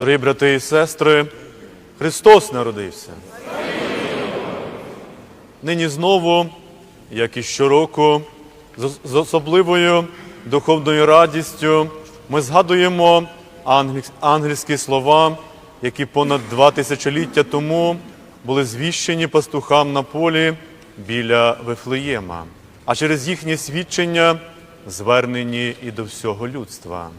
Дорогі брати і сестри, Христос народився. Нині знову, як і щороку, з особливою духовною радістю ми згадуємо ангельські слова, які понад два тисячоліття тому були звіщені пастухам на полі біля Вифлеєма, а через їхнє свідчення звернені і до всього людства.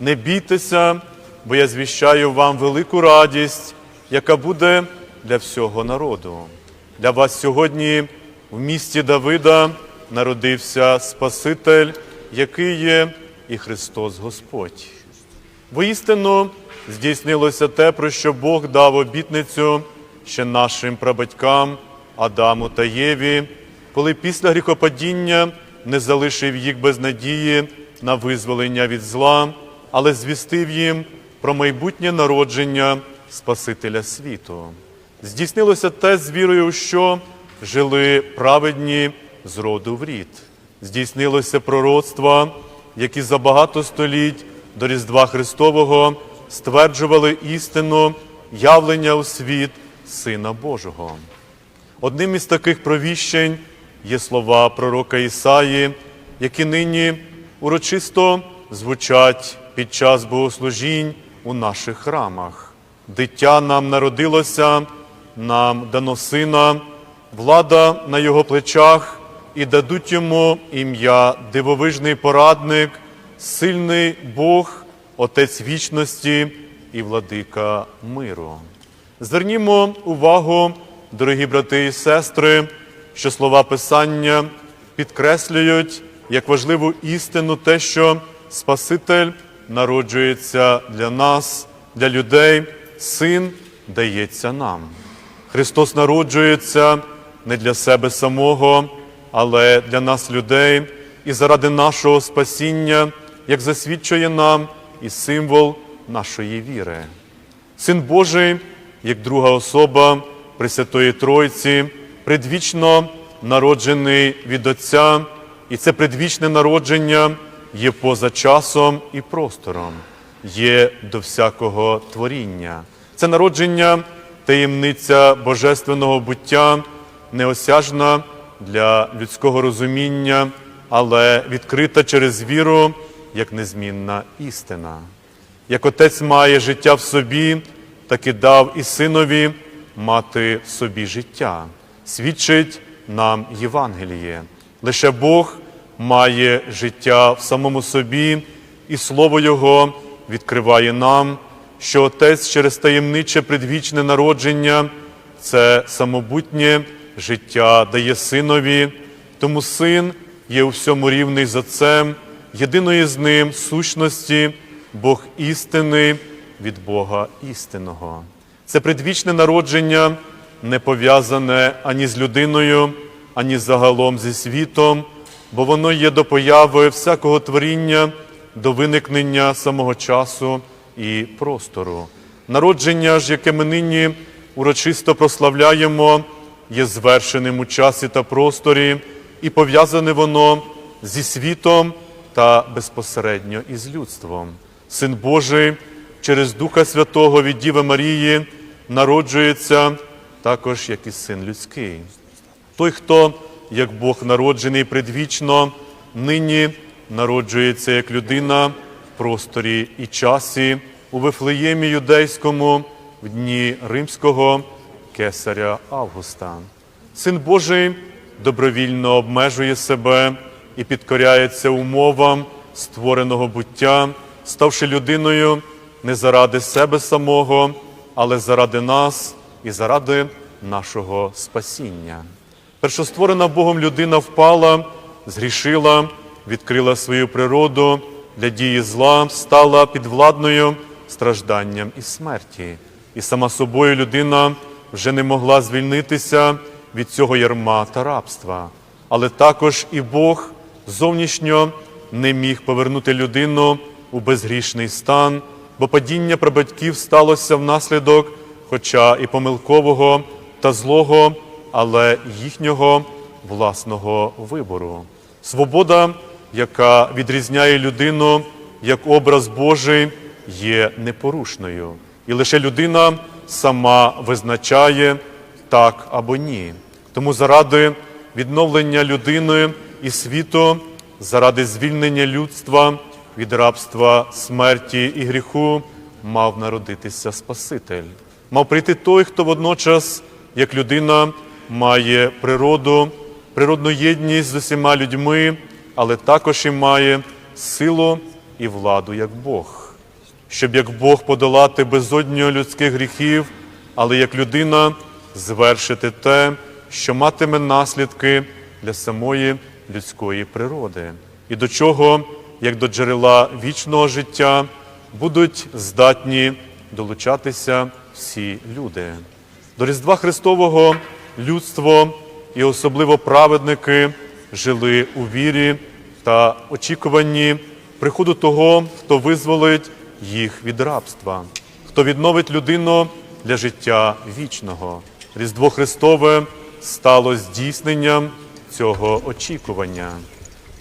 Не бійтеся, бо я звіщаю вам велику радість, яка буде для всього народу. Для вас сьогодні в місті Давида народився Спаситель, який є і Христос Господь. Воістину здійснилося те, про що Бог дав обітницю ще нашим прабатькам Адаму та Єві, коли після гріхопадіння не залишив їх без надії на визволення від зла, але звістив їм про майбутнє народження Спасителя світу. Здійснилося те з вірою, що жили праведні з роду в рід. Здійснилося пророцтва, які за багато століть до Різдва Христового стверджували істину явлення у світ Сина Божого. Одним із таких провіщень є слова пророка Ісаї, які нині урочисто звучать під час богослужінь у наших храмах. Дитя нам народилося, нам дано сина, влада на його плечах, і дадуть йому ім'я дивовижний порадник, сильний Бог, Отець вічності і владика миру. Звернімо увагу, дорогі брати і сестри, що слова Писання підкреслюють як важливу істину те, що Спаситель народжується для нас, для людей, син дається нам. Христос народжується не для себе самого, але для нас, людей, і заради нашого спасіння, як засвідчує нам і символ нашої віри. Син Божий, як друга особа Пресвятої Тройці, предвічно народжений від Отця, і це предвічне народження є поза часом і простором, є до всякого творіння. Це народження таємниця божественного буття, неосяжна для людського розуміння, але відкрита через віру як незмінна істина. Як отець має життя в собі, так і дав і синові мати в собі життя. Свідчить нам Євангеліє. Лише Бог має життя в самому собі, і Слово Його відкриває нам, що Отець через таємниче предвічне народження це самобутнє життя дає синові, тому син є у всьому рівний з Отцем, єдиної з ним сущності, Бог істини від Бога істинного. Це предвічне народження не пов'язане ані з людиною, ані загалом зі світом, бо воно є до появи всякого творіння, до виникнення самого часу і простору. Народження ж, яке ми нині урочисто прославляємо, є звершеним у часі та просторі, і пов'язане воно зі світом та безпосередньо із людством. Син Божий через Духа Святого від Діви Марії народжується також як і син людський. Той, хто, як Бог народжений предвічно, нині народжується як людина в просторі і часі у Вифлеємі юдейському в дні римського кесаря Августа. Син Божий добровільно обмежує себе і підкоряється умовам створеного буття, ставши людиною не заради себе самого, але заради нас і заради нашого спасіння. Першостворена Богом людина впала, згрішила, відкрила свою природу для дії зла, стала підвладною стражданням і смерті. І сама собою людина вже не могла звільнитися від цього ярма та рабства. Але також і Бог зовнішньо не міг повернути людину у безгрішний стан, бо падіння прабатьків сталося внаслідок, хоча і помилкового та злого, але їхнього власного вибору. Свобода, яка відрізняє людину як образ Божий, є непорушною. і лише людина сама визначає так або ні. Тому заради відновлення людини і світу, заради звільнення людства від рабства, смерті і гріху, мав народитися Спаситель. Мав прийти той, хто водночас, як людина, має природу, природну єдність з усіма людьми, але також і має силу і владу як Бог, щоб як Бог подолати безодню людських гріхів, але як людина звершити те, що матиме наслідки для самої людської природи, і до чого, як до джерела вічного життя, будуть здатні долучатися всі люди. До Різдва Христового людство і особливо праведники жили у вірі та очікуванні приходу того, хто визволить їх від рабства, хто відновить людину для життя вічного. Різдво Христове стало здійсненням цього очікування.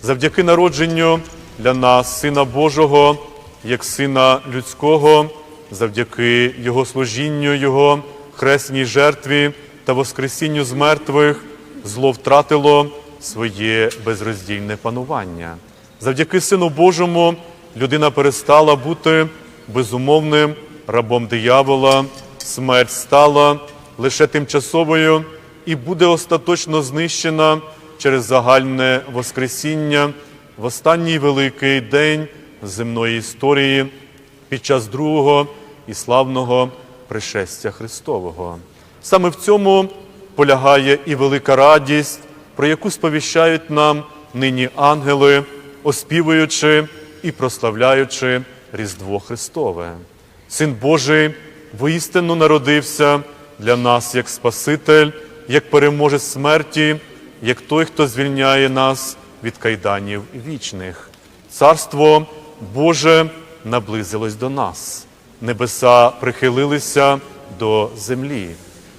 Завдяки народженню для нас Сина Божого, як Сина людського, завдяки Його служінню, Його хресній жертві та Воскресінню з мертвих, зло втратило своє безроздільне панування. Завдяки Сину Божому людина перестала бути безумовним рабом диявола, смерть стала лише тимчасовою і буде остаточно знищена через загальне Воскресіння в останній великий день земної історії під час другого і славного пришестя Христового. Саме в цьому полягає і велика радість, про яку сповіщають нам нині ангели, оспівуючи і прославляючи Різдво Христове. Син Божий воістину народився для нас як Спаситель, як переможець смерті, як той, хто звільняє нас від кайданів вічних. Царство Боже наблизилось до нас, небеса прихилилися до землі.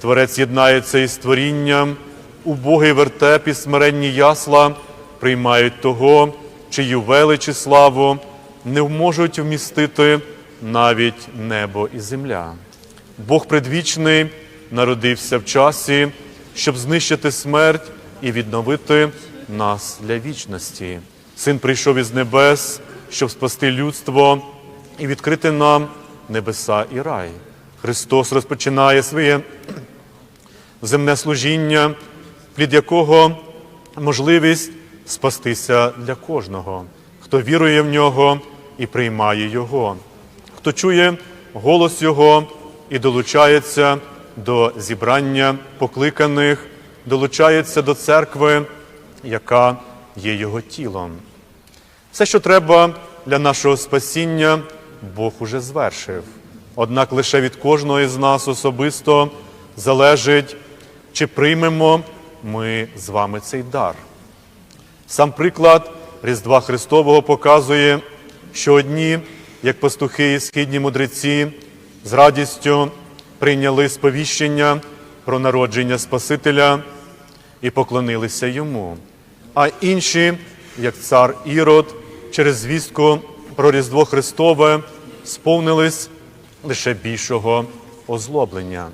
Творець єднається із творінням, убогий вертеп і смиренні ясла приймають того, чию велич і славу не можуть вмістити навіть небо і земля. Бог предвічний народився в часі, щоб знищити смерть і відновити нас для вічності. Син прийшов із небес, щоб спасти людство і відкрити нам небеса і рай. Христос розпочинає своє земне служіння, плід якого можливість спастися для кожного, хто вірує в нього і приймає Його, хто чує голос Його і долучається до зібрання покликаних, долучається до церкви, яка є Його тілом. Все, що треба для нашого спасіння, Бог уже звершив. Однак лише від кожного із нас особисто залежить, чи приймемо ми з вами цей дар. Сам приклад Різдва Христового показує, що одні, як пастухи і східні мудреці, з радістю прийняли сповіщення про народження Спасителя і поклонилися йому. А інші, як цар Ірод, через звістку про Різдво Христове сповнились лише більшого озлоблення.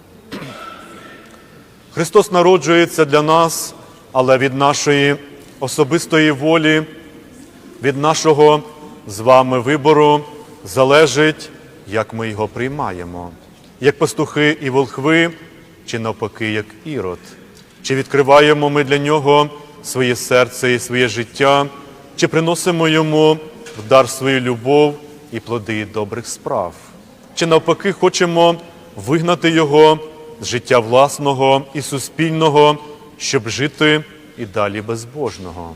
Христос народжується для нас, але від нашої особистої волі, від нашого з вами вибору залежить, як ми його приймаємо, як пастухи і волхви, чи навпаки, як ірод, чи відкриваємо ми для нього своє серце і своє життя, чи приносимо йому в дар свою любов і плоди добрих справ, чи навпаки хочемо вигнати його життя власного і суспільного, щоб жити і далі безбожного.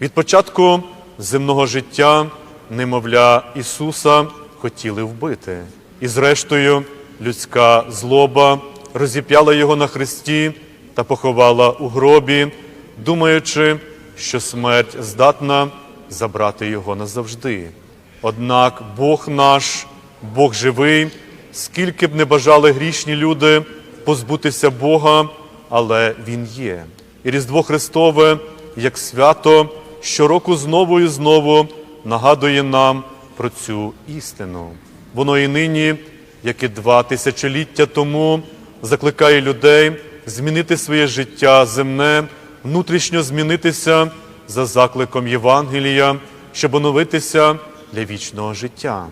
Від початку земного життя немовля Ісуса хотіли вбити, і зрештою людська злоба розіп'яла його на хресті та поховала у гробі, думаючи, що смерть здатна забрати його назавжди. Однак Бог наш, Бог живий, скільки б не бажали грішні люди позбутися Бога, але Він є. І Різдво Христове, як свято, щороку знову і знову нагадує нам про цю істину. Воно і нині як і два тисячоліття тому, закликає людей змінити своє життя земне, внутрішньо змінитися за закликом Євангелія, щоб оновитися для вічного життя.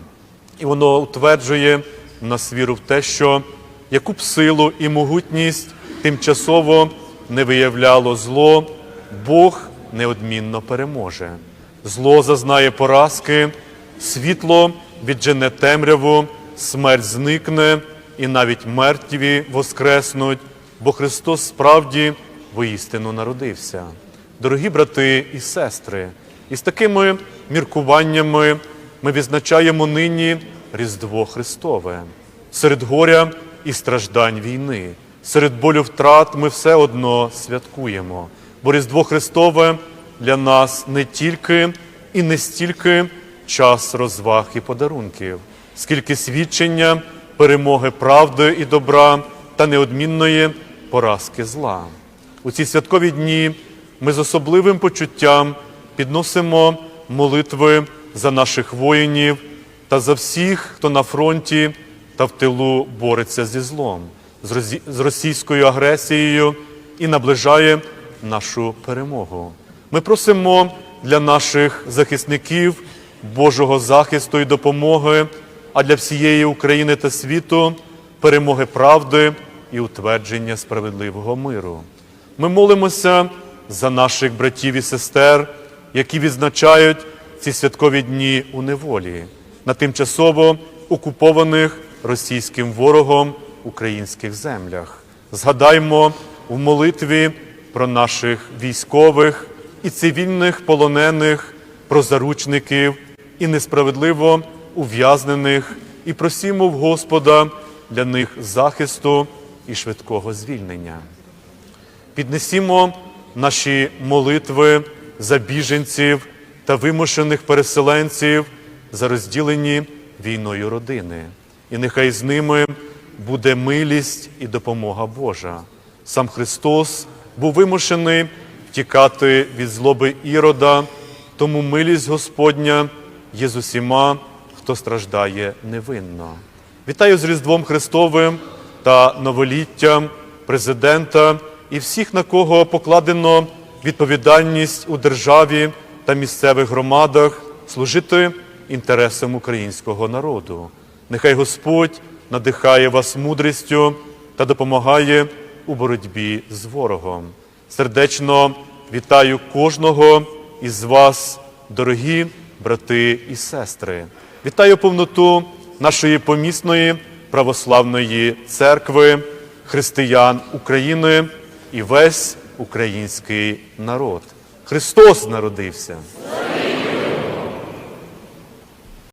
І воно утверджує нас віру в те, що яку б силу і могутність тимчасово не виявляло зло, Бог неодмінно переможе. Зло зазнає поразки, світло віджене темряву, смерть зникне, і навіть мертві воскреснуть, бо Христос справді воістину народився. Дорогі брати і сестри, із такими міркуваннями ми відзначаємо нині Різдво Христове. Серед горя і страждань війни, серед болю втрат ми все одно святкуємо, бо Різдво Христове для нас не тільки і не стільки час розваг і подарунків, скільки свідчення перемоги правди і добра та неодмінної поразки зла. У ці святкові дні ми з особливим почуттям підносимо молитви за наших воїнів та за всіх, хто на фронті та в тилу бореться зі злом, з російською агресією і наближає нашу перемогу. Ми просимо для наших захисників Божого захисту і допомоги, а для всієї України та світу перемоги правди і утвердження справедливого миру. Ми молимося за наших братів і сестер, які відзначають ці святкові дні у неволі на тимчасово окупованих російським ворогом українських землях. Згадаймо в молитві про наших військових і цивільних полонених, про заручників і несправедливо ув'язнених, і просімо в Господа для них захисту і швидкого звільнення. Піднесімо наші молитви за біженців та вимушених переселенців, за розділені війною родини. І нехай з ними буде милість і допомога Божа. Сам Христос був вимушений втікати від злоби Ірода, тому милість Господня є з усіма, хто страждає невинно. Вітаю з Різдвом Христовим та новоліттям президента і всіх, на кого покладено відповідальність у державі та місцевих громадах служити інтересам українського народу. Нехай Господь надихає вас мудрістю та допомагає у боротьбі з ворогом. Сердечно вітаю кожного із вас, дорогі брати і сестри. Вітаю повноту нашої помісної православної церкви, християн України і весь український народ. Христос народився.